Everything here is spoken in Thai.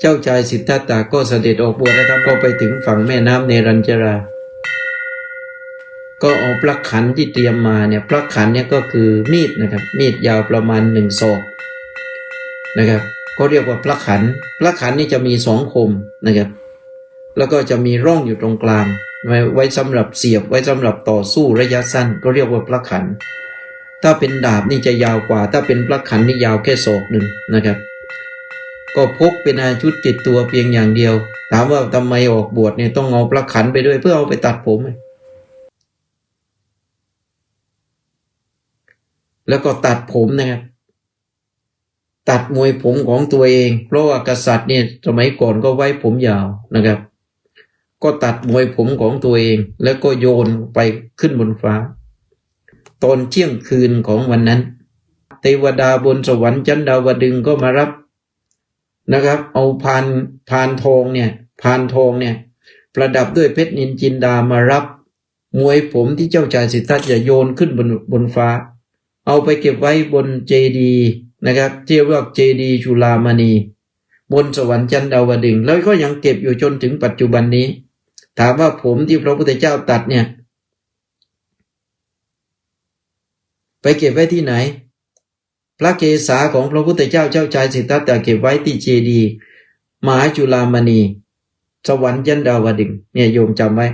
เจ้าชายสิทธัตถะก็เสด็จออกบวชแล้วก็ไปถึงฝั่งแม่น้ำเนรัญชรา ก็เอาพระขันที่เตรียมมาเนี่ยพระขันเนี่ยก็คือมีดนะครับมีดยาวประมาณหนึ่งศอกนะครับก็เรียกว่าพระขันพระขันนี่จะมีสองคมนะครับ แล้วก็จะมีร่องอยู่ตรงกลาง ไว้ไว้สำหรับเสียบไว้สำหรับต่อสู้ระยะสั้น ก็เรียกว่าพระขัน ถ้าเป็นดาบนี่จะยาวกว่า ถ้าเป็นพระขันนี่ยาวแค่ศอกหนึ่งนะครับ ก็พกเป็นอาชุดติดตัวเพียงอย่างเดียว ถามว่าทำไมออกบวชเนี่ยต้องเอาพระขันไปด้วยเพื่อเอาไปตัดผม แล้วก็ตัดผมนะครับ ตัดมวยผมของตัวเอง เพราะว่ากษัตริย์เนี่ยสมัยก่อนก็ไว้ผมยาวนะครับ ก็ตัดมวยผมของตัวเอง แล้วก็โยนไปขึ้นบนฟ้า ตอนเที่ยงคืนของวันนั้น เทวดาบนสวรรค์ชั้นดาวดึงก็มารับ นะครับ เอาพานพานทองเนี่ยพานทองเนี่ยประดับด้วยเพชรนินจินดามารับ มวยผมที่เจ้าชายสิทธัตถะโยนขึ้นบนบนฟ้า เอาไปเก็บไว้บนเจดีนะครับเรียกว่าเจดีย์จุลามณี บนสวรรค์ชั้นดาวดึง แล้วก็ยังเก็บอยู่จนถึงปัจจุบันนี้ ถามว่าผมที่พระพุทธเจ้าตัดเนี่ย ไปเก็บไว้ที่ไหน พระเกศาของพระพุทธเจ้าเจ้าชายสิทธัตถะเก็บไว้ที่เจดีย์มหาจุลามณีสวรรค์ยันดาวดึงเนี่ยโยมจำไว้